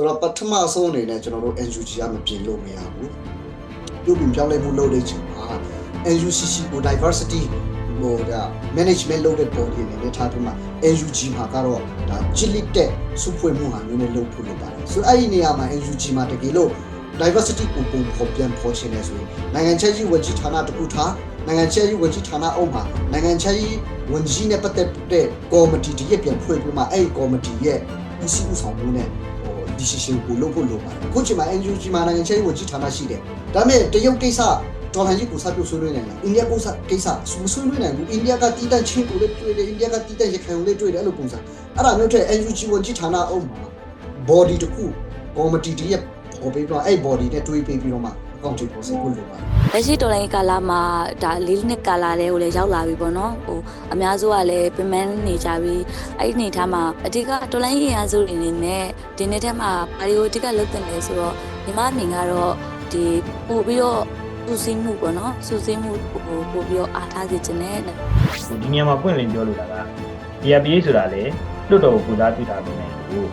ဆိုတော့ပထမဆုံးအနေနဲ့ကျွန်တော်တို့ NUG ကမပြင်လို့မရဘူးပြုပြင်ပြောင်းလဲမှုလုပ်တဲ့ချိန်မှာ NUCC ကို diversity ဟိုဒါ management လုပ်တဲ့ body အနေနဲ့ထားပြီးမှ NUG မှာကတော့ဒါကြစ်လက်တဲ့စုဖွဲ့မှုဟာမျိုးနဲ့လုပ်ဖို့လုပ်ပါတယ်ဆိုတော့အဲ့ဒီနေရာမှာ NUG မှာတကယ်လို့ diversity ကိုပုံဖော်ပြန်ဖော်ချင်တယ်ဆိုရင်နိုင်ငံခြားရေးဝန်ကြီးဌာနတစ်ခုထားနိုင်ငံခြားရေးဝန်ကြီးဌာနအုပ်မှာနိုင်ငံခြားရေးဝန်ကြီးနဲ့ပတ်သက်တဲ့ committee တရက်ပြန်ဖွဲ့ပြီးမှအဲ့ဒီ committee ရဲ့ဦးစီးဦးဆောင်မှုနဲ့ဟို decision ကိုလုပ်ဖို့လုပ်ပါတယ်အခုချိန်မှာ NUG မှာနိုင်ငံခြားရေးဝန်ကြီးဌာနရှိတယ်ဒါပေမဲ့တရုတ်ကိစ္စတော်လှန်ရေးကိုစပြုဆွေးနွေးနိုင်တယ်အိန္ဒိယကိစ္စကိစ္စမဆွေးနွေးနိုင်ဘူးအိန္ဒိယကတီးတန့်ချင်းကိုလည်းတွေ့တယ်အိန္ဒိယကတီးတန့်ရခိုင်ကိုလည်းတွေ့တယ်အဲ့လိုပုံစံအဲ့ဒါမျိုးတဲ့ NUG ဝန်ကြီးဌာနအုပ်မှာ body တစ်ခု committee တရက်ပေါ်ပြီးတော့အဲ့ body နဲ့တွေးပြီးပြီးတော့မှ account ကိုဆက်ဖို့လုပ်ပါတယ်လက်ရှိတော်လိုင်းကာလာမှာဒါလေးနှစ်ကာလာတဲ့ကိုလည်းရောက်လာပြီပေါ့နော်ဟိုအများစုကလည်းပင်မနေကြပြီအဲ့ဒီအနေထားမှာအဓိကတော်လိုင်းရင်အားစုတွေအနေနဲ့ဒီနေ့ထက်မှာဘာတွေကိုအဓိကလုပ်တင်လဲဆိုတော့ညီမအမြင်ကတော့ဒီပို့ပြီးတော့စူးစိမှုပေါ့နော်စူးစိမှုဟိုပို့ပြီးတော့အားထားစေချင်တယ်ဒီနေရာမှာပွင့်လင်းပြောလို့တာက DRPA ဆိုတာလေလွတ်တော်ကိုပူစားပြုတာပဲဟို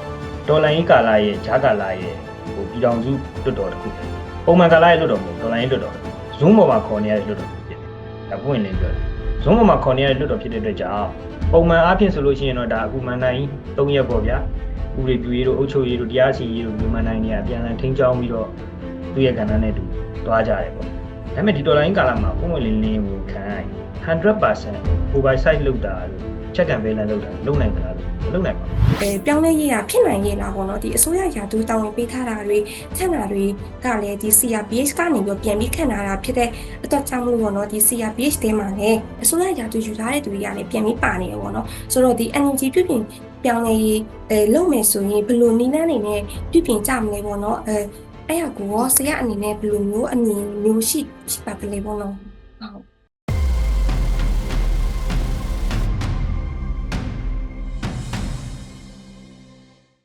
တော်လိုင်းကာလာရဲ့ဂျာကာလာရဲ့ဟိုပြည်တော်စုလွတ်တော်တစ်ခုပဲ ပုံမှန်ကာလာရဲ့လွတ်တော်မဟုတ်တော်လိုင်းလွတ်တော်ဇုံးပေါ်မှာခေါ်နေရတဲ့လွတ်တော်ဖြစ်တယ်ဒါပွင့်လင်းပြောတယ်ဇုံးပေါ်မှာခေါ်နေရတဲ့လွတ်တော်ဖြစ်တဲ့အတွက်ကြောင့်ပုံမှန်အားဖြင့်ဆိုလို့ရှိရင်တော့ဒါအခုမှန်တိုင်း၃ရက်ပေါ့ဗျာဥပဒေပြုရေးတို့အုပ်ချုပ်ရေးတို့တရားစီရင်ရေးတို့မြန်မာနိုင်ငံကအပြန်အလှန်ထိန်းချောင်းပြီးတော့သူ့ရဲ့ကဏ္ဍနဲ့တူတွားကြတယ်ပေါ့ဒါပေမဲ့ဒီတော်လိုင်းကာလာမှာပုံမှန်လင်းလင်းကိုခံရရင်100% oversight လုပ်တာလို့ check and balance လုပ်တာလုပ်နိုင်ကြလားလို့မ လုပ်နိုင်ပါဘူးအဲပြောင်းလဲရေးတာဖြစ်နိုင်ရဲ့လားပေါ့နော်ဒီအစိုးရရာထူးတာဝန်ပေးထားတာတွေခန့်တာတွေကလည်းဒီ CRPH ကနေပြီးပြန်ပြီးခန့်လာတာဖြစ်တဲ့အတွက်ကြောင့်မလို့ပေါ့နော်ဒီ CRPH တဲမှာလည်းအစိုးရရာထူးယူထားတဲ့သူတွေကလည်းပြန်ပြီးပါနေတယ်ပေါ့နော်ဆိုတော့ဒီ NUG ပြုပြင်ပြောင်းလဲရေးအဲလုပ်မယ်ဆိုရင်ဘယ်လိုနည်းလမ်းတွေနဲ့ပြုပြင်ကြမလဲပေါ့နော်အဲအဲ့ဟာကိုရောဆရာအနေနဲ့ဘယ်လိုမျိုးအမြင်မျိုးရှိရှိပါကလေးပေါ့နော်